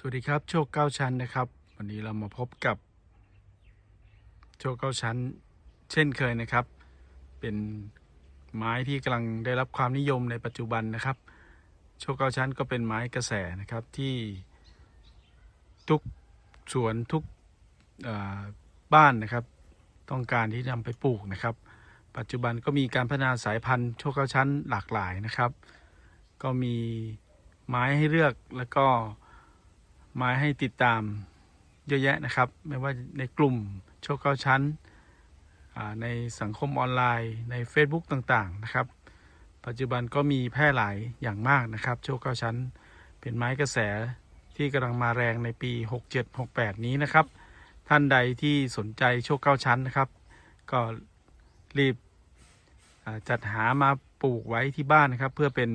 สวัสดีครับ โชคเก้าชั้นนะครับ วันนี้เรามาพบกับ โชคเก้าชั้น เช่นเคยนะครับ เป็นไม้ที่กำลังได้รับความนิยมในปัจจุบันนะครับ โชคเก้าชั้นก็เป็นไม้กระแสนะครับที่ทุกสวนทุกบ้านนะครับ ต้องการที่นำไปปลูกนะครับ ปัจจุบันก็มีการพัฒนาสายพันธุ์โชคเก้าชั้นหลากหลายนะครับ ก็มีไม้ให้เลือกแล้วก็ ไม้ให้ติดตามเยอะแยะนะครับ ไม่ว่าในกลุ่มโชคเก้าชั้น ในสังคมออนไลน์ใน Facebook ต่างๆนะครับ ปัจจุบันก็มีแพร่หลายอย่างมากนะครับ โชคเก้าชั้น เป็นไม้กระแสที่กำลังมาแรงในปี 67-68 นี้นะครับ ท่านใดที่สนใจโชคเก้าชั้นนะครับ ก็รีบจัดหามาปลูกไว้ที่บ้านนะครับ เพื่อเป็น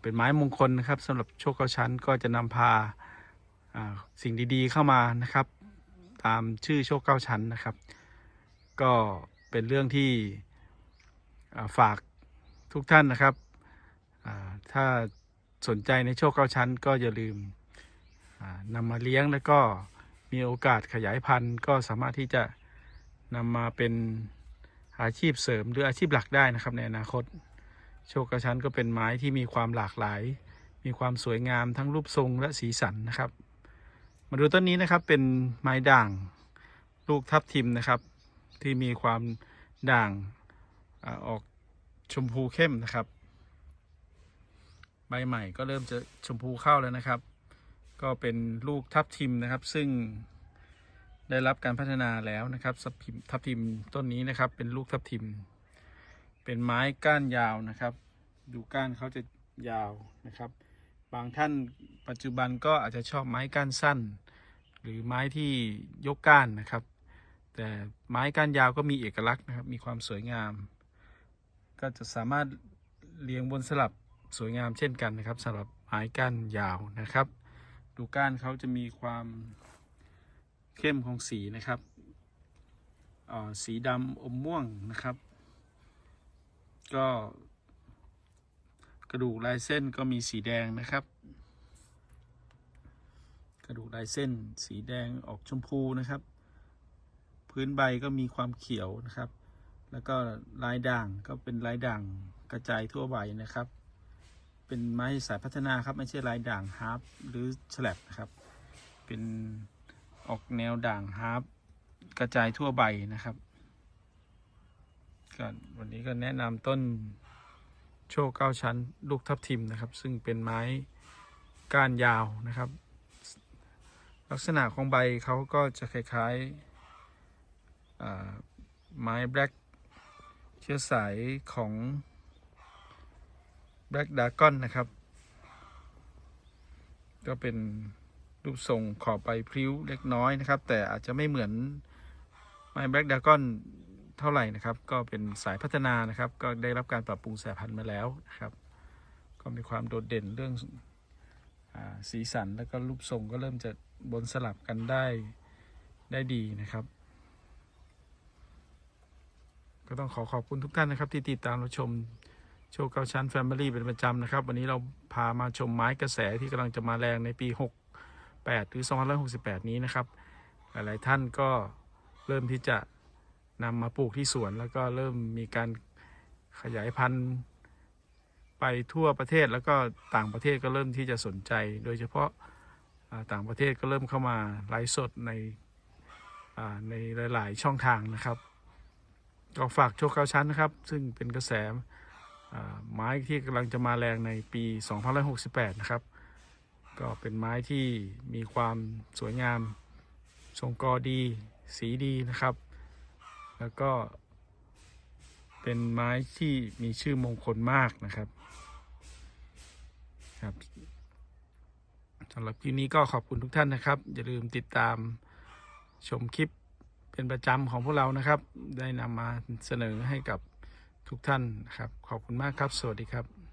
เป็นไม้มงคลนะครับสำหรับโชคเก้าชั้นก็จะนำพาสิ่งดีๆเข้ามานะครับ ตามชื่อโชคเก้าชั้นนะครับ ก็เป็นเรื่องที่ฝากทุกท่านนะครับ ถ้าสนใจในโชคเก้าชั้น ก็อย่าลืมนำมาเลี้ยงแล้วก็มีโอกาสขยายพันธุ์ ก็สามารถที่จะนำมาเป็นอาชีพเสริมหรืออาชีพหลักได้นะครับในอนาคต โชคก้าชั้นก็เป็นไม้ที่มีความหลากหลาย มีความสวยงามทั้งรูปทรงและสีสันนะครับ มาดูต้นนี้นะครับเป็นไม้ด่างลูกทับทิมนะครับ ที่มีความด่างออกชมพูเข้มนะครับ ใบใหม่ก็เริ่มจะชมพูเข้าแล้วนะครับ ก็เป็นลูกทับทิมนะครับ ซึ่งได้รับการพัฒนาแล้วนะครับทับทิมต้นนี้นะครับเป็นลูกทับทิม เป็นไม้ก้านยาวนะครับ ดูก้านเขาจะยาวนะครับ บางท่านปัจจุบันก็อาจจะชอบไม้ก้านสั้น หรือไม้ที่ยกก้านนะครับ แต่ไม้ก้านยาวก็มีเอกลักษณ์นะครับ มีความสวยงาม ก็จะสามารถเรียงบนสลับสวยงามเช่นกันนะครับสำหรับไม้ก้านยาวนะครับ ดูก้านเขาจะมีความเข้มของสีนะครับอ่าสีดำอมม่วงนะครับ ก็ กระดูกลายเส้นก็มีสีแดงนะครับ กระดูกลายเส้นสีแดงออกชมพูนะครับ พื้นใบก็มีความเขียวนะครับ แล้วก็ลายด่างก็เป็นลายด่างกระจายทั่วใบนะครับ เป็นไม้สายพัฒนาครับไม่ใช่ลายด่างฮาร์ปหรือฉลับนะครับ เป็นออกแนวด่างฮาร์ปกระจายทั่วใบนะครับ ก็วันนี้ก็แนะนำต้นโชว์เก้าชั้น ลูกทับทิมนะครับ ซึ่งเป็นไม้ก้านยาวนะครับ ลักษณะของใบเขาก็จะคล้ายๆไม้แบล็กเชื้อสายของแบล็กดากอนนะครับ ก็เป็นรูปทรงขอบใบพริ้วเล็กน้อยนะครับ แต่อาจจะไม่เหมือนไม้แบล็กดากอน เท่าไหร่นะครับ ก็เป็นสายพัฒนานะครับ ก็ได้รับการปรับปรุงสายพันธุ์มาแล้วนะครับ ก็มีความโดดเด่นเรื่องอสีสันแล้วก็รูปทรงก็เริ่มจะบนสลับกันได้ได้ดีนะครับ ก็ต้องขอขอบคุณทุกท่านนะครับ ที่ติดตามรับชมโชว์เก้าชั้น Family เป็นประจำนะครับ วันนี้เราพามาชมไม้กระแสที่กำลังจะมาแรงในปี 68 หรือ 2568 นี้นะครับ หลายๆท่านก็เริ่มที่จะ นำมาปลูกที่สวนแล้วก็เริ่มมีการขยายพันธุ์ไปทั่วประเทศแล้วก็ต่างประเทศก็เริ่มที่จะสนใจ โดยเฉพาะต่างประเทศก็เริ่มเข้ามาไลฟ์สดในอ่าในหลาย ๆ ช่องทางนะครับก็ฝากโชคเก้าชั้นนะครับ ซึ่งเป็นกระแสไม้ที่กำลังจะมาแรงในปี 2568 นะครับ ก็เป็นไม้ที่มีความสวยงาม ทรงกอดี สีดีนะครับ แล้วก็ เป็นไม้ที่มีชื่อมงคลมากนะครับ ครับสำหรับคลิปนี้ก็ขอบคุณทุกท่านนะครับ อย่าลืมติดตามชมคลิปเป็นประจำของพวกเรานะครับ ได้นำมาเสนอให้กับทุกท่านนะครับ ขอบคุณมากครับ สวัสดีครับ